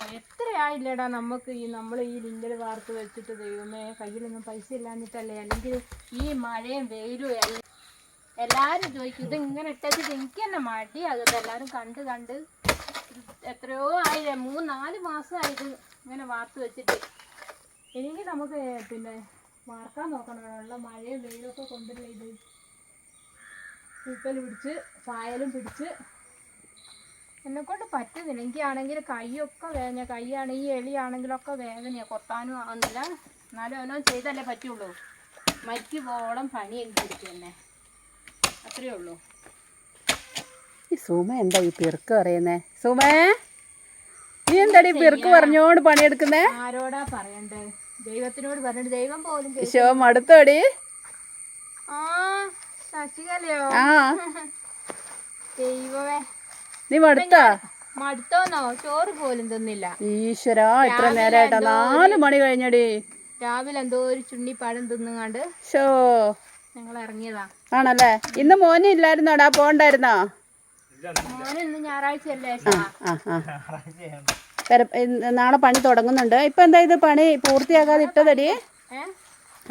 എത്രയായില്ലടാ നമുക്ക് ഈ നമ്മൾ ഈ ലിങ്കൽ വാർത്ത് വെച്ചിട്ട് ദൈവമേ കയ്യിലൊന്നും പൈസ ഇല്ലാഞ്ഞിട്ടല്ലേ അല്ലെങ്കിൽ ഈ മഴയും വെയിലും എല്ലാം എല്ലാരും ചോദിക്കും ഇത് ഇങ്ങനെ ഇട്ടത് എനിക്ക് തന്നെ അതൊക്കെ എല്ലാരും കണ്ട് കണ്ട് എത്രയോ ആയില്ലേ? മൂന്ന് നാല് മാസമായത് ഇങ്ങനെ വാർത്ത് വെച്ചിട്ട്. എനിക്ക് നമുക്ക് പിന്നെ വാർക്കാൻ നോക്കണം. ഉള്ള മഴയും വെയിലൊക്കെ കൊണ്ടുപോയി ഇത്? പൂപ്പൽ പിടിച്ച് പായലും പിടിച്ച് എന്നെ കൊണ്ട് പറ്റുന്നില്ല. എനിക്കാണെങ്കിൽ കൈയൊക്കെ വേദന കൈയാണ് ഈ എളിയാണെങ്കിലൊക്കെ വേദനയാണ് കൊത്താനും ആവുന്നില്ല. എന്നാലും അവനോ ചെയ്തല്ലേ പറ്റുള്ളൂ. മരിക്ക് പോളം പണി എനിക്ക് തന്നെ അത്രയേ ഉള്ളൂ. ഈ സുമ എന്താ ഈ പിറുക്ക് പറയുന്നേ? സുമേ നീ എന്താടി പിറുക്ക് പറഞ്ഞോണ്ട് പണിയെടുക്കുന്നേ? ആരോടാ പറയണ്ടേ? ദൈവത്തിനോട് പറഞ്ഞിട്ട് ദൈവം പോലും. ശോ മടുത്തോടി? ആ ശശികലയോ? ആ. ദൈവമേ. നീ മടുത്താ? മടുത്തോന്നോ? ചോറ് പോലും തിന്നില്ല. ഈശ്വരാ ഇത്ര നേരായിട്ടാ നാല് മണി കഴിഞ്ഞടി. രാവിലെ എന്തോ ഒരു ചുണ്ണിപ്പഴം തിന്നുങ്ങാണ്ട് ഷോ ഞങ്ങൾ ഇറങ്ങിയതാ ആണല്ലേ? ഇന്ന് മോനെ ഇല്ലായിരുന്നോടാ? പോണ്ടായിരുന്നോ? മോന് ഇന്ന് ഞായറാഴ്ച അല്ലേ നാളെ പണി തുടങ്ങുന്നുണ്ട്. ഇപ്പൊ എന്താ ഇത് പണി? പൂർത്തിയാക്കാതെ ഇട്ടതടി?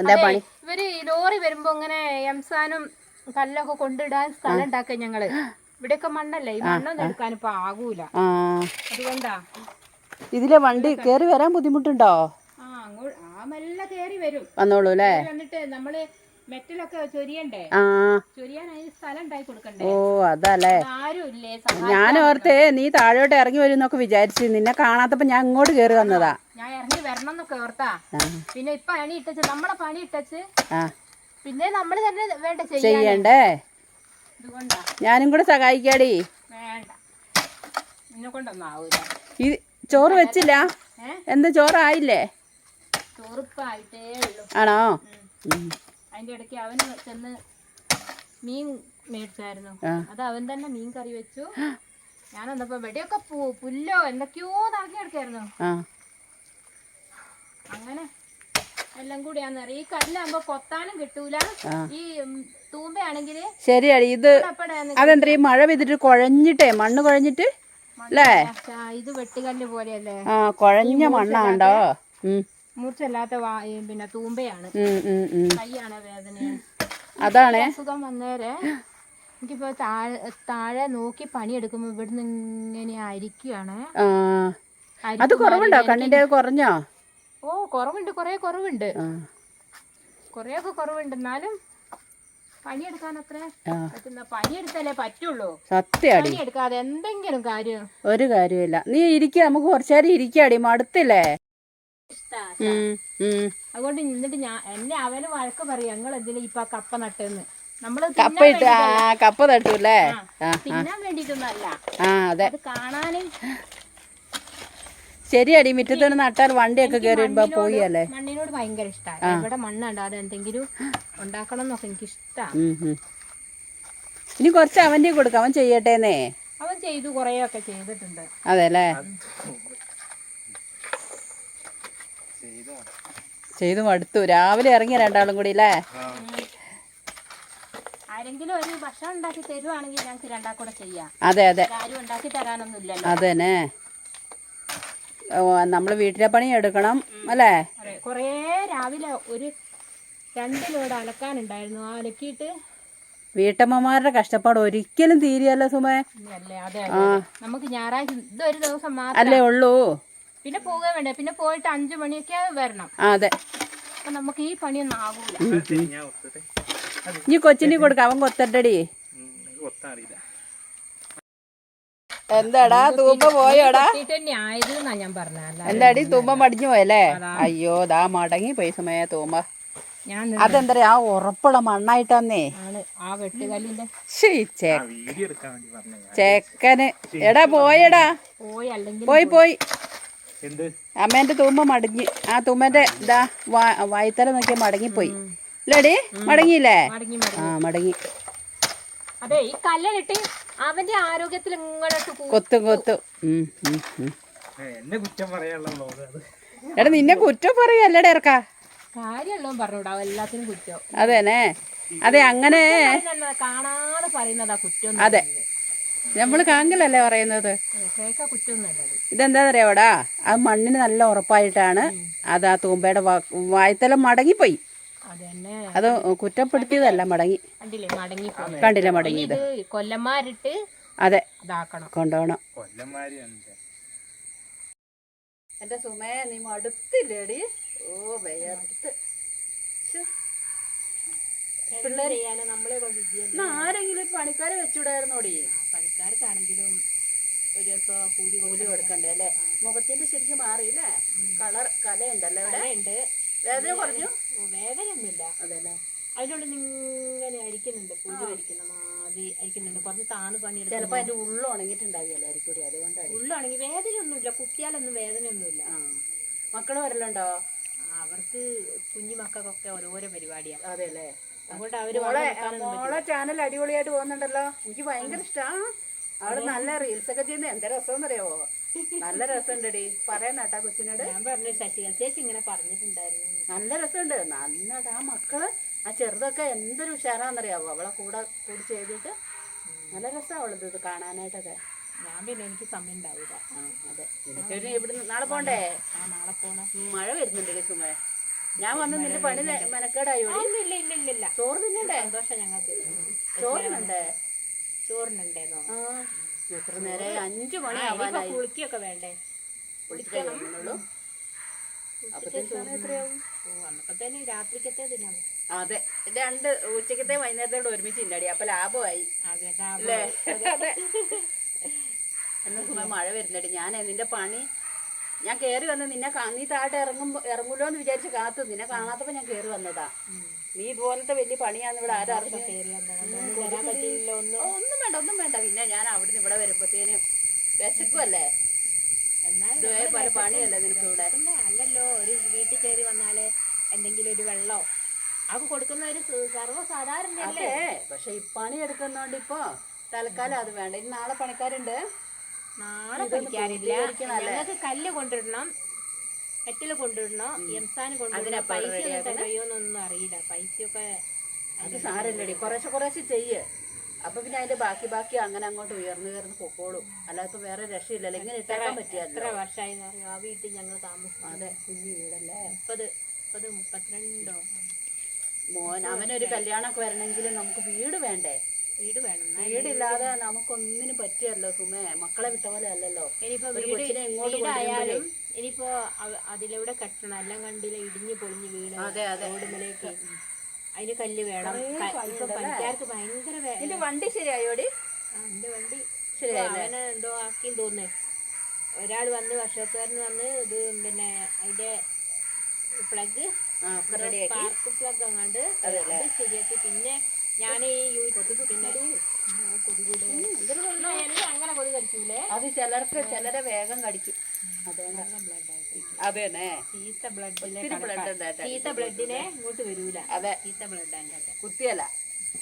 എന്താ പണി? ഇവർ ലോറി വരുമ്പോ ഇങ്ങനെ എംസാനും കല്ലൊക്കെ കൊണ്ടിടാൻ സ്ഥലം ഉണ്ടാക്കുക ഞങ്ങൾ. ഇവിടെയൊക്കെ മണ്ണല്ലേ? ഈ മണ്ണൊന്നും എടുക്കാൻ ഇപ്പൊ ആകൂല. അതുകൊണ്ടാ. ഇതിലെ വണ്ടി കേറി വരാൻ ബുദ്ധിമുട്ടുണ്ടോ? ആ മെല്ലെ കേറി വരും. വന്നോളൂ അല്ലേ? നമ്മൾ മെറ്റലൊക്കെ ചൊരിയണ്ടേ? ആ. ചൊരിയാൻ അതിന് സ്ഥലം കൊടുക്കണ്ടേ? ഓ അതല്ലേ? ഞാൻ ഓർത്തേ നീ താഴോട്ട് ഇറങ്ങി വരും എന്നൊക്കെ വിചാരിച്ചു നിന്നെ കാണാത്തപ്പോ ഞാൻ ഇങ്ങോട്ട് കേറി വന്നതാ. ഞാൻ ഇറങ്ങി വരണം എന്നൊക്കെ ഓർത്താ. പിന്നെ ഇപ്പൊ പണി ഇട്ടച്ച് നമ്മളെ പണി ഇട്ടച്ച് പിന്നെ നമ്മൾ തന്നെ വേണ്ട ചെയ്യണ്ടേ? ഞാനും കൂടെ സഹായിക്കാടി. ഈ ചോറ് വെച്ചില്ല? എന്താ ചോറായില്ലേ? ആണോ. അതിന്റെ ഇടയ്ക്ക് അവൻ ചെന്ന് മീൻ മേടിച്ചായിരുന്നു. അത് അവൻ തന്നെ മീൻ കറി വെച്ചു. ഞാൻ വെടിയൊക്കെ പുല്ലോ എന്തൊക്കെയോ അങ്ങനെ എല്ലാം ഈ കല്ലാകുമ്പോ കൊത്താനും കിട്ടൂല. ഈ ശരിയാടി ഇത് അതെന്താ ഈ മഴ പെയ്തിട്ട് കുഴഞ്ഞിട്ടേ മണ്ണ് കുഴഞ്ഞിട്ട്? അല്ലേ ഇത് വെട്ടുകല്ല് പോലെയല്ലേ? ആ കുഴഞ്ഞ മണ്ണാണ്ടോ മൂർച്ചല്ലാത്ത പിന്നെ തൂമ്പയാണ്. കൈയാണ് വേദന അതാണ്. സുഖം വന്നേരെ എനിക്കിപ്പോ താഴെ താഴെ നോക്കി പണിയെടുക്കുമ്പോ ഇവിടുന്ന് ഇങ്ങനെ അരിക്കുകയാണ് അത് കുറവുണ്ടോ? കണ്ണിന്റെ കുറഞ്ഞോ? ഓ കുറവുണ്ട് കുറെ കുറവുണ്ട്. കുറെയൊക്കെ കുറവുണ്ട്. എന്നാലും പണിയെടുക്കാൻ അത്ര പറ്റുന്ന പണിയെടുത്താലേ പറ്റുള്ളൂ. സത്യാടി. പണിയെടുക്കാതെ എന്തെങ്കിലും കാര്യം. ഒരു കാര്യമില്ല നീ ഇരിക്ക നമുക്ക് കുറച്ചേരം ഇരിക്കാടി മടുത്തില്ലേ? അതുകൊണ്ട് എന്നിട്ട് ഞാൻ എന്നെ അവന് വഴക്ക് പറയും ഞങ്ങൾ എന്തിനാ ഇപ്പൊ കപ്പ നട്ടെന്ന്? നമ്മൾ കപ്പ ഇട്ട് കപ്പ തട്ടൂല്ലേ അല്ലേ തിന്നാൻ വേണ്ടിട്ടൊന്നല്ല. അത് കാണാന് ശരിയാടി മുറ്റത്തോട് നട്ടാൽ വണ്ടിയൊക്കെ കയറി വരുമ്പോ പോയി അല്ലേ മണ്ണിനോട് ഭയങ്കര ഇഷ്ടമാണ് ഇവിടെ മണ്ണുണ്ടാതെ അത് എന്തെങ്കിലും ഉണ്ടാക്കണം എന്നൊക്കെ എനിക്ക് ഇഷ്ടമാണ്. ഇനി കുറച്ച് അവന്റെ കൊടുക്കാം അവൻ ചെയ്യട്ടേന്നേ. അവൻ ചെയ്തു കുറേയൊക്കെ ചെയ്തിട്ടുണ്ട്. അതെല്ലേ? ചെയ്തു മടുത്തു. രാവിലെ ഇറങ്ങിയ രണ്ടാളും കൂടി അല്ലേ ആരെങ്കിലും ഒരു ഭക്ഷണം ഉണ്ടാക്കി തരുവാണെങ്കിൽ ഞങ്ങൾക്ക് രണ്ടാക്കൂടെ ചെയ്യാം. അതെ അതെ. ആരും ഉണ്ടാക്കി തരാനൊന്നുമില്ല അതന്നെ. നമ്മൾ വീട്ടിലെ പണി എടുക്കണം അല്ലേ? കൊറേ കുറേ രാവിലെ ഒരു രണ്ട് ലോഡ് അലക്കാനുണ്ടായിരുന്നു. ആ അലക്കിയിട്ട് വീട്ടമ്മമാരുടെ കഷ്ടപ്പാട് ഒരിക്കലും തീരെയല്ല സുമേ. നമുക്ക് ഞായറാഴ്ച ഇതൊരു ദിവസം മാത്രം. അല്ലേ ഉള്ളൂ. പിന്നെ പോകാൻ വേണ്ടേ? പിന്നെ പോയിട്ട് അഞ്ചു മണിയൊക്കെ വരണം. അതെ. അപ്പൊ നമുക്ക് ഈ പണിയൊന്നും ആകൂല. ഇനി കൊച്ചിനെ കൊടുക്കാം അവൻ കൊത്തട്ടടി. എന്താടാ? തൂമ്പ പോയോടാ? ഞാൻ പറഞ്ഞ എന്താടി തൂമ്പ മടിഞ്ഞു പോയല്ലേ? അയ്യോ ദാ മടങ്ങി പോയി സമയ തൂമ്പ. ഞാൻ അതെന്താ ആ ഉറപ്പുള്ള മണ്ണായിട്ടാന്നേ ചെക്കന്. എടാ പോയടാ. പോയി അല്ലെങ്കിൽ പോയി പോയി. അമ്മേന്റെ തൂമ്പ മടങ്ങി ആ തൂമ്പന്റെ ഇതാ വാ- വായ്ത്തല നോക്കിയാ മടങ്ങിപ്പോയി. ഇല്ലടി മടങ്ങിയില്ലേ? മടങ്ങി ആ മടങ്ങി. അതെ ഈ കല്ലിട്ട് അവന്റെ ആരോഗ്യത്തിൽ ഇങ്ങോട്ട് കൊത്തും കൊത്തും. എന്നെ കുറ്റം പറയാനുള്ള എടാ നിന്നെ കുറ്റം പറയല്ലടാ ഇറക്കാ. കാര്യമല്ലോ പറഞ്ഞൂടാ എല്ലാത്തിനും കുറ്റം. അതേനെ. അതെ അങ്ങനെ കാണാതെ പറയുന്നതാ കുറ്റം അതെ. നമ്മൾ കാങ്കലല്ലേ പറയുന്നത്? ഇതെന്താ അറിയാവടാ? അത് മണ്ണിന് നല്ല ഉറപ്പായിട്ടാണ് അത് ആ തൂമ്പയുടെ വായ്ത്തല മടങ്ങിപ്പോയി. അത് കുറ്റപ്പെടുത്തിയതല്ല മടങ്ങി. കണ്ടില്ലേ മടങ്ങി കണ്ടില്ല മടങ്ങിയത്? ഇത് കൊല്ലന്മാരിട്ട് അതെ. കൊണ്ടുപോകണം എന്റെ സുമയ നീ മടുത്തില്ലേടി? ഓ നമ്മളെ വിദ്യ ആരെങ്കിലും പണിക്കാരെ വെച്ചുവിടായിരുന്നോടി? പണിക്കാർക്കാണെങ്കിലും ഒരു ദിവസം കൂലി കൂലി കൊടുക്കണ്ടേ അല്ലേ? മുഖത്തിന്റെ ശരിക്കും മാറിയില്ലേ? കളർ കലയുണ്ടല്ലോ ഇവിടെ? ഉണ്ട് വേദന കുറഞ്ഞു? വേദനയൊന്നുമില്ല. അതെല്ലേ? അതിനുള്ളിൽ ഇങ്ങനെ അരിക്കുന്നുണ്ട് പുഴു അരിക്കുന്ന മാതിരി അരിക്കുന്നുണ്ട് കുറച്ച് താന്ന് പണിയെടുക്കും ചിലപ്പോ അതിന്റെ ഉള്ളു ഉണങ്ങിയിട്ടുണ്ടാവില്ലായിരിക്കും കൂടി? അതുകൊണ്ടായിരിക്കും. ഉള്ളാണെങ്കിൽ വേദനയൊന്നുമില്ല. കുത്തിയാലൊന്നും വേദനയൊന്നുമില്ല. മക്കൾ വരലുണ്ടോ? അവർക്ക് കുഞ്ഞു മക്കൾക്കൊക്കെ ഓരോരോ പരിപാടിയാണ് അതെല്ലേ? അതുകൊണ്ട് അവർ മോളെ ചാനൽ അടിപൊളിയായിട്ട് പോകുന്നുണ്ടല്ലോ. എനിക്ക് ഭയങ്കര ഇഷ്ടമാണ് അവിടെ നല്ല റീൽസ് ഒക്കെ ചെയ്യുന്ന. എന്താ രസം നല്ല രസമുണ്ടടി പറയുന്ന കേട്ടാ കൊച്ചിനോട്. ഞാൻ പറഞ്ഞു ശശികല ചേച്ചി ഇങ്ങനെ പറഞ്ഞിട്ടുണ്ടായിരുന്നു. നല്ല രസമുണ്ട് നല്ലതാ ആ മക്കൾ ആ ചെറുതൊക്കെ എന്തൊരു ഉഷാറാന്നറിയാവോ? അവളെ കൂടെ കൂടി ചെയ്തിട്ട് നല്ല രസമാണ് അവളത് ഇത് കാണാനായിട്ടൊക്കെ. ഞാൻ പിന്നെ എനിക്ക് സമയം ഉണ്ടാവില്ല അതെ. നിനക്കൊരു ഇവിടുന്ന് നാളെ പോണ്ടേ? ആ നാളെ പോണം. മഴ വരുന്നുണ്ടല്ലേ സുമേ. ഞാൻ വന്ന് നിന്റെ പണി മെനക്കേടായോ മെനക്കേടായോടി ഇല്ല ഇല്ല ഇല്ല ഇല്ല ഇല്ല. ചോറ് തിന്നണ്ടേ? സന്തോഷം ഞങ്ങൾക്ക്. ചോറിനുണ്ടേ? ചോറിനുണ്ടേന്നോ? ആ. എത്ര നേരമായി അഞ്ചു മണി ആവാനായി. കുളിക്കൊക്കെ വേണ്ടേ? ഓ അന്നപ്പത്തേന് രാത്രിക്കത്തെ അതെ. രണ്ട് ഉച്ചക്കത്തെ വൈകുന്നേരത്തോട് ഒരുമിച്ച് ഇല്ലടി അപ്പൊ ലാഭമായി. അതെ അല്ലേ? അതെ എന്ന സമയം മഴ വരുന്നടി. ഞാൻ നിന്റെ പണി ഞാൻ കേറി വന്ന് നിന്നെ നീ താഴെ ഇറങ്ങുമ്പോ ഇറങ്ങൂലോ എന്ന് വിചാരിച്ച് കാത്തു. നിന്നെ കാണാത്തപ്പോ ഞാൻ കേറി വന്നതാ. നീ ഇതുപോലത്തെ വലിയ പണിയാന്ന് ഇവിടെ ആരറിഞ്ഞു വരാൻ പറ്റിയില്ല ഒന്ന്. ഒന്നും വേണ്ട ഒന്നും വേണ്ട. പിന്നെ ഞാൻ അവിടുന്ന് ഇവിടെ വരുമ്പത്തേനും വിശക്കുമല്ലേ പല പണിയല്ലേ നിനക്ക് ഇവിടെ? അല്ലല്ലോ. ഒരു വീട്ടിൽ കയറി വന്നാൽ എന്തെങ്കിലും ഒരു വെള്ളോ അത് കൊടുക്കുന്ന ഒരു സർവസാധാരണ അതെ പക്ഷെ ഈ പണി എടുക്കുന്നോണ്ട് ഇപ്പൊ തൽക്കാലം അത് വേണ്ട. ഇനി നാളെ പണിക്കാരുണ്ട്. നാളെ പണിക്കാരില്ല. ഞങ്ങൾക്ക് കല്ല് കൊണ്ടിടണം. കെറ്റിൽ കൊണ്ടുവരണോ എംസാന് കൊണ്ടിടണം പൈസ ഒന്നും കഴിയുമെന്നൊന്നും അറിയില്ല. പൈസയൊക്കെ അത് സാരല്ലടി കുറേശ്ശെ കുറേശ്ശെ ചെയ്യ്. അപ്പൊ പിന്നെ അതിന്റെ ബാക്കി ബാക്കി അങ്ങനെ അങ്ങോട്ട് ഉയർന്നു ഉയർന്ന് പൊക്കോളും. അല്ലാതെ വേറെ രക്ഷയില്ലല്ലോ ഇങ്ങനെ ഇട്ടാക്കാൻ പറ്റിയല്ലോ. എത്ര വർഷമായി ആ വീട്ടിൽ ഞങ്ങൾ താമസിക്കുന്നത് അതെ. കുഞ്ഞു വീടല്ലേ? മുപ്പത് മുപ്പത് മുപ്പത്തിരണ്ടോ? മോൻ അവനൊരു കല്യാണമൊക്കെ വരണമെങ്കിൽ നമുക്ക് വീട് വേണ്ടേ? വീട് വേണം വീടില്ലാതെ നമുക്കൊന്നിനും പറ്റിയല്ലോ സുമേ. മക്കളെ വിട്ട പോലെ അല്ലല്ലോ. ഇനിയിപ്പോ വീടായാലും ഇനിയിപ്പോ അതിലൂടെ കെട്ടണം. എല്ലാം കണ്ടില്ല ഇടിഞ്ഞു പൊളിഞ്ഞു വീട് അതെ അതെ. റോഡുമലേക്ക്. അതിന് കല്ല് വേണം. ഇപ്പൊ പണിക്കാർക്ക് ഭയങ്കര വേണം എന്റെ വണ്ടി ശരിയായോടി? എന്റെ വണ്ടി ശരിയായി എന്തോ ആക്കിയും തോന്നേ ഒരാൾ വന്ന് വർഷത്തുകാരന് വന്ന് ഇത് പിന്നെ അതിന്റെ പ്ലഗ് പാർക്ക് പ്ലഗ് അങ്ങാണ്ട് ശരിയാക്കി. പിന്നെ ഞാൻ ഈ യൂട്യൂബ് പിന്നെ ആ, എല്ലാം അങ്ങനെ കൊതി കടിക്കൂലേ? അത് ചിലർക്ക് ചിലരെ വേഗം കടിക്കും. തന്നെ ചീത്ത ബ്ലഡ് ചീത്ത ബ്ലഡിനെ ഇങ്ങോട്ട് വരൂല. അതെ. ചീത്ത ബ്ലഡ് കുത്തിയല്ല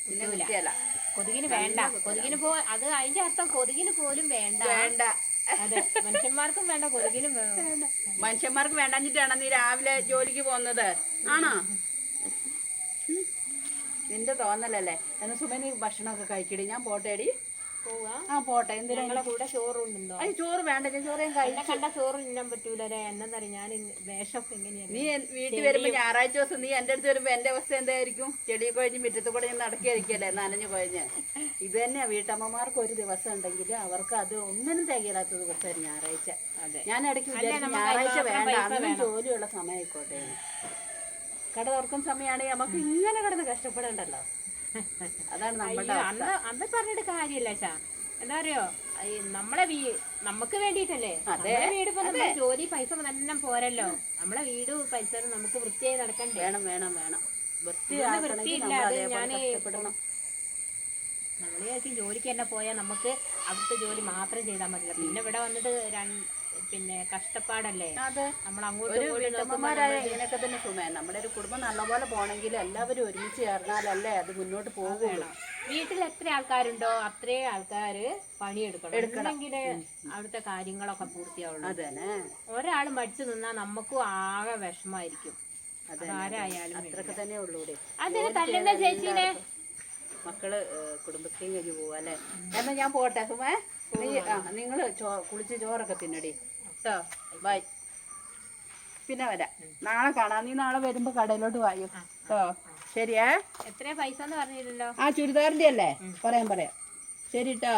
പിന്നെ കുത്തിയല്ല കൊതുകിന് വേണ്ട. കൊതുകിന് പോ അത് അതിന്റെ അർത്ഥം കൊതുകിന് പോലും വേണ്ട. വേണ്ട. അതെ. മനുഷ്യന്മാർക്കും വേണ്ട കൊതുകിനും വേണ്ട. മനുഷ്യന്മാർക്ക് വേണ്ടാഞ്ഞിട്ടാണ് നീ രാവിലെ ജോലിക്ക് പോകുന്നത്. ആണോ. നിന്റെ തോന്നലല്ലേ? എന്നാ സുമ നീ ഭക്ഷണമൊക്കെ കഴിക്കടി. ഞാൻ പോട്ടേടി. ആ പോട്ടെ. എന്തിനാ കൂടെ ചോറുണ്ടോ? അയ്യ ചോറ് വേണ്ട. ഞാൻ ചോറ് കണ്ട ചോറ് തിന്നാൻ പറ്റൂലേ എന്നറിയാം ഞാൻ വേഷം എങ്ങനെയാണ് നീ വീട്ടിൽ വരുമ്പോ ഞായറാഴ്ച ദിവസം നീ എന്റെ അടുത്ത് വരുമ്പോ എന്റെ അവസ്ഥ എന്തായിരിക്കും? ചെടി കൊഴിഞ്ഞ് മുറ്റത്ത് കൂടെ ഞാൻ നടക്കിയായിരിക്കല്ലേ നനഞ്ഞു കൊഴിഞ്ഞ്. ഇത് തന്നെയാ വീട്ടമ്മമാർക്ക് ഒരു ദിവസം ഉണ്ടെങ്കിൽ അവർക്ക് അത് ഒന്നിനും തികയില്ലാത്ത ദിവസമായിരുന്നു ഞായറാഴ്ച. അതെ. ഞാൻ ഇടയ്ക്ക് ഞായറാഴ്ച വേണ്ട. അന്നും ജോലിയുള്ള സമയമായിക്കോട്ടെ. കട തുറക്കുന്ന സമയമാണെങ്കിൽ നമുക്ക് ഇങ്ങനെ കിടന്ന് കഷ്ടപ്പെടണ്ടല്ലോ. അതാണ് നമ്മുടെ അന്ന് അന്ന് പറഞ്ഞിട്ട് കാര്യമില്ല ചാ എന്താ പറയോ നമ്മളെ വീ നമുക്ക് വേണ്ടിയിട്ടല്ലേ? അതേ. വീട് ജോലി പൈസ തന്നെ പോരല്ലോ. നമ്മളെ വീട് പരിസരം നമുക്ക് വൃത്തിയായി നടക്കണ്ടേ? വേണം വേണം വേണം. വൃത്തിയാക്കണമെങ്കിൽ ഞാൻ നമ്മൾ വിചാരിക്കും ജോലിക്ക് തന്നെ പോയാൽ നമുക്ക് അവിടുത്തെ ജോലി മാത്രം ചെയ്താൽ മതി പിന്നെ ഇവിടെ വന്നിട്ട് രണ്ട് പിന്നെ കഷ്ടപ്പാടല്ലേ? അതെ. നമ്മൾ അങ്ങോട്ട് ഒരു വീട്ടമ്മമാരായ ഇങ്ങനെയൊക്കെ തന്നെ സുമേ നമ്മുടെ ഒരു കുടുംബം നല്ലപോലെ പോണെങ്കിൽ എല്ലാവരും ഒരുമിച്ച് ചേർന്നാലല്ലേ അത് മുന്നോട്ട് പോകുള്ളൂ. വീട്ടിൽ എത്ര ആൾക്കാരുണ്ടോ അത്രയും ആൾക്കാര് പണിയെടുക്കണം. എടുക്കണമെങ്കിൽ അവിടുത്തെ കാര്യങ്ങളൊക്കെ പൂർത്തിയാവുള്ളൂ. അതന്നെ. ഒരാൾ മടിച്ചു നിന്നാൽ നമുക്കും ആകെ വിഷമായിരിക്കും അതെ ആരായാലും അത്രയൊക്കെ തന്നെ ഉള്ളൂടെ അതിന് തല്ലുന്ന ചേച്ചീനെ. മക്കൾ കുടുംബശ്രീ കഴിഞ്ഞ് പോവാ അല്ലേ? എന്നാ ഞാൻ പോട്ടെ. സുമേ നീ ആ ചോ കുളിച്ച് ചോറൊക്കെ തിന്നടി. കേട്ടോ ബൈ. പിന്നെ വരാം. നാളെ കാണാം. നീ നാളെ വരുമ്പോ കടയിലോട്ട് വായോ കേട്ടോ ശരിയേ. എത്ര പൈസ എന്ന് പറഞ്ഞില്ലല്ലോ. ആ ചുരിദാറിന്റെ അല്ലേ പറയാം പറയാം. ശരി കേട്ടോ